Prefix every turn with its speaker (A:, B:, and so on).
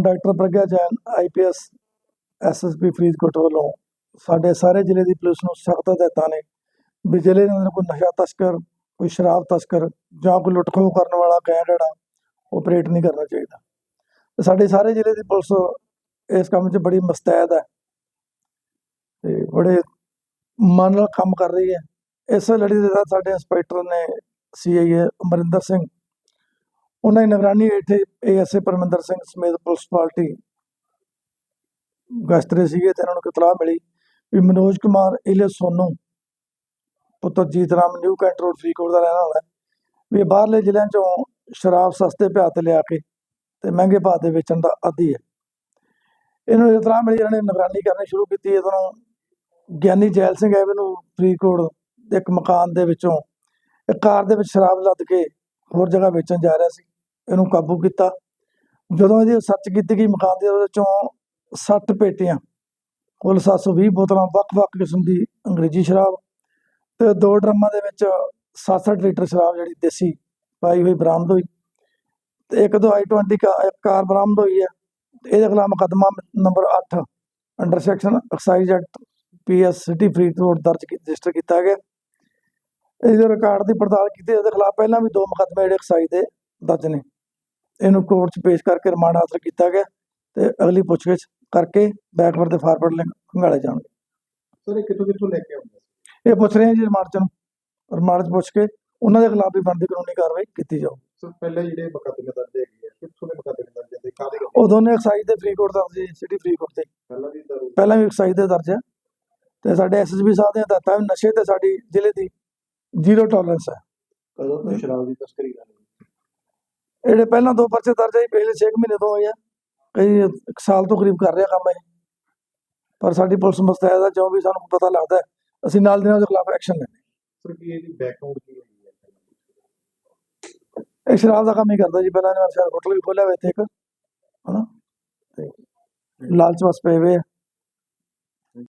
A: Doctor Pragya Jain IPS SSP Faridkot ਵੱਲੋਂ ਸਾਡੇ ਸਾਰੇ ਜ਼ਿਲ੍ਹੇ ਦੀ ਪੁਲਿਸ ਨੂੰ ਸਖਤ ਹਦਾਇਤਾਂ ਨੇ ਵੀ ਜ਼ਿਲ੍ਹੇ ਦੇ ਅੰਦਰ ਕੋਈ ਨਸ਼ਾ ਤਸਕਰ, ਕੋਈ ਸ਼ਰਾਬ ਤਸਕਰ ਜਾਂ ਕੋਈ ਲੁੱਟ ਖੋਹ ਕਰਨ ਵਾਲਾ ਗੈਂਗ ਜਿਹੜਾ ਆਪਰੇਟ ਨਹੀਂ ਕਰਨਾ ਚਾਹੀਦਾ। ਤੇ ਸਾਡੇ ਸਾਰੇ ਜ਼ਿਲ੍ਹੇ ਦੀ ਪੁਲਿਸ ਇਸ ਕੰਮ 'ਚ ਬੜੀ ਮੁਸਤੈਦ ਹੈ ਤੇ ਬੜੇ ਮਨ ਨਾਲ ਕੰਮ ਕਰ ਰਹੀ ਹੈ। ਇਸ ਲੜੀ ਦੇ ਤਹਿਤ ਸਾਡੇ ਇੰਸਪੈਕਟਰ ਨੇ ਸੀਆਈਏ ਅਮਰਿੰਦਰ ਸਿੰਘ ਉਹਨਾਂ ਦੀ ਨਿਗਰਾਨੀ ਹੇਠ ਏਐਸਏ ਪਰਮਿੰਦਰ ਸਿੰਘ ਸਮੇਤ ਪੁਲਿਸ ਪਾਰਟੀ ਗਸ਼ਤ ਸੀਗੇ ਤੇ ਇਹਨਾਂ ਨੂੰ ਇਤਲਾਹ ਮਿਲੀ ਵੀ ਮਨੋਜ ਕੁਮਾਰ ਇਲੇ ਸੋਨੂ ਪੁੱਤਰ Jeet Ram new cantt road Faridkot ਦਾ ਰਹਿਣ ਵਾਲਾ ਵੀ ਬਾਹਰਲੇ ਜ਼ਿਲ੍ਹਿਆਂ ਚੋਂ ਸ਼ਰਾਬ ਸਸਤੇ ਭਾਅ ਤੇ ਲਿਆ ਕੇ ਤੇ ਮਹਿੰਗੇ ਭਾਅ ਤੇ ਵੇਚਣ ਦਾ ਆਦੀ ਹੈ। ਇਹਨਾਂ ਨੂੰ ਇਤਲਾਹ ਮਿਲੀ, ਇਹਨਾਂ ਨੇ ਨਿਗਰਾਨੀ ਕਰਨੀ ਸ਼ੁਰੂ ਕੀਤੀ। ਇਹਨਾਂ ਗਿਆਨੀ ਜੈਲ ਸਿੰਘ ਐਵਨਿਊ ਫਰੀਦਕੋਟ ਦੇ ਇੱਕ ਮਕਾਨ ਦੇ ਵਿੱਚੋਂ, ਇੱਕ ਕਾਰ ਦੇ ਵਿੱਚ ਸ਼ਰਾਬ ਲੱਦ ਕੇ ਹੋਰ ਜਗ੍ਹਾ ਵੇਚਣ ਜਾ ਰਿਹਾ ਸੀ। ਇਹਨੂੰ ਕਾਬੂ ਕੀਤਾ। ਜਦੋਂ ਇਹਦੀ ਸਰਚ ਕੀਤੀ ਗਈ, ਮਕਾਨ ਦੇ ਉਹਦੇ ਚੋਂ 60 ਪੇਟੀਆਂ, ਕੁੱਲ 720 ਬੋਤਲਾਂ, ਵੱਖ-ਵੱਖ ਕਿਸਮ ਦੀ ਅੰਗਰੇਜ਼ੀ ਸ਼ਰਾਬ ਤੇ ਦੋ ਡਰਮਾਂ ਦੇ ਵਿੱਚ 67 ਲੀਟਰ ਸ਼ਰਾਬ ਜਿਹੜੀ ਦੇਸੀ ਪਾਈ ਹੋਈ ਬਰਾਮਦ ਹੋਈ ਤੇ ਇੱਕ ਦੋ i20 ਕਾ ਕਾਰ ਬਰਾਮਦ ਹੋਈ ਹੈ। ਤੇ ਇਹਦੇ ਖਿਲਾਫ ਮੁਕੱਦਮਾ number 8 under section excise act PS city Faridkot ਦਰਜ ਰਜਿਸਟਰ ਕੀਤਾ ਗਿਆ। ਇਹਦੇ ਰਿਕਾਰਡ ਦੀ ਪੜਤਾਲ ਕੀਤੀ, ਇਹਦੇ ਖਿਲਾਫ ਪਹਿਲਾਂ ਵੀ ਦੋ ਮੁਕੱਦਮੇ ਜਿਹੜੇ ਐਕਸਾਈਜ਼ ਦੇ ਦਰਜ ਨੇ। ਇਹਨੂੰ ਕੋਰਟ 'ਚ ਪੇਸ਼ ਕਰਕੇ ਰਿਮਾਂਡ ਹਾਸਲ ਕੀਤਾ ਗਿਆ ਤੇ ਅਗਲੀ ਪੁੱਛਗਿੱਛ ਕਰਕੇ ਬੈਕਵਰਡ ਤੇ ਫਾਰਵਰਡ ਲਿੰਕ ਖੰਗਾਲੇ ਜਾਣਗੇ।
B: ਸਰ ਇਹ ਕਿੱਥੋਂ ਕਿੱਥੋਂ ਲੈ ਕੇ ਆਉਂਦੇ
A: ਇਹ ਪੁੱਛ ਰਹੇ ਹਾਂ ਜੀ ਰਿਮਾਂਡ 'ਚ ਨੂੰ। ਰਿਮਾਂਡ 'ਚ ਪੁੱਛ ਕੇ ਉਹਨਾਂ ਦੇ ਖਿਲਾਫ ਵੀ ਬਣਦੀ ਕਾਨੂੰਨੀ ਕਾਰਵਾਈ ਕੀਤੀ ਜਾਊ।
B: ਸਰ ਪਹਿਲੇ ਜਿਹੜੇ ਮੁਕੱਦਮੇ ਦਰਜ ਹੈਗੇ ਆ ਕਿੱਥੋਂ ਦੇ ਮੁਕੱਦਮੇ ਦਰਜ ਹੁੰਦੇ ਕਾਹਦੇ
A: ਉਹ ਦੋਨੇ ਐਕਸਾਈਜ਼ ਦੇ ਫਰੀਦਕੋਟ ਦਰਜ ਜੀ ਸਿਟੀ ਫਰੀਦਕੋਟ ਤੇ।
B: ਪਹਿਲਾਂ ਵੀ ਦਰ
A: ਪਹਿਲਾਂ ਵੀ ਐਕਸਾਈਜ਼ ਦੇ ਦਰਜ ਹੈ ਤੇ ਸਾਡੇ ਐਸਐਸਬੀ ਸਾਹਿਬ ਦੀਆਂ ਹਦਾਇਤਾਂ ਵੀ ਨਸ਼ੇ ਤੇ ਸਾਡੀ ਜ਼ਿਲ੍ਹੇ ਦੀ ਜ਼ੀਰੋ ਟੋਲਰੈਂਸ ਹੈ
B: ਕਦੋਂ ਤੋਂ ਸ਼ਰਾਬ ਦੀ ਤਸਕਰੀ ਕਰ
A: ਜਿਹੜੇ ਪਹਿਲਾਂ ਦੋ ਪਰਚੇ ਦਰਜ ਹੈ ਪਿਛਲੇ 6 ਮਹੀਨੇ ਤੋਂ ਹੋਏ ਆ। ਕਈ ਇੱਕ ਸਾਲ ਤੋਂ ਕਰੀਬ ਕਰ ਰਿਹਾ ਕੰਮ ਇਹ। ਪਰ ਸਾਡੀ ਪੁਲਿਸ ਮੁਸਤੈਦ ਹੈ ਜੋ ਵੀ ਸਾਨੂੰ ਪਤਾ ਲੱਗਦਾ ਅਸੀਂ ਨਾਲ ਦੀ ਨਾਲ ਖਿਲਾਫ ਐਕਸ਼ਨ ਲੈਂਦੇ
B: ਸਰ ਕੀ ਇਹਦੀ ਬੈਕਗ੍ਰਾਉਂਡ ਕੀ ਹੋਈ ਹੈ?
A: ਹਾਂ। ਇਹ ਸ਼ਰਾਬ ਦਾ ਕੰਮ ਹੀ ਕਰਦਾ ਜੀ ਪਹਿਲਾਂ ਇਹਨਾਂ ਨੇ ਹੋਟਲ ਵੀ ਖੋਲਿਆ ਹੋਇਆ ਇੱਥੇ ਇੱਕ ਹਨਾ? ਤੇ ਲਾਲਚ ਵਸ ਪਏ ਹੋਏ ਆ।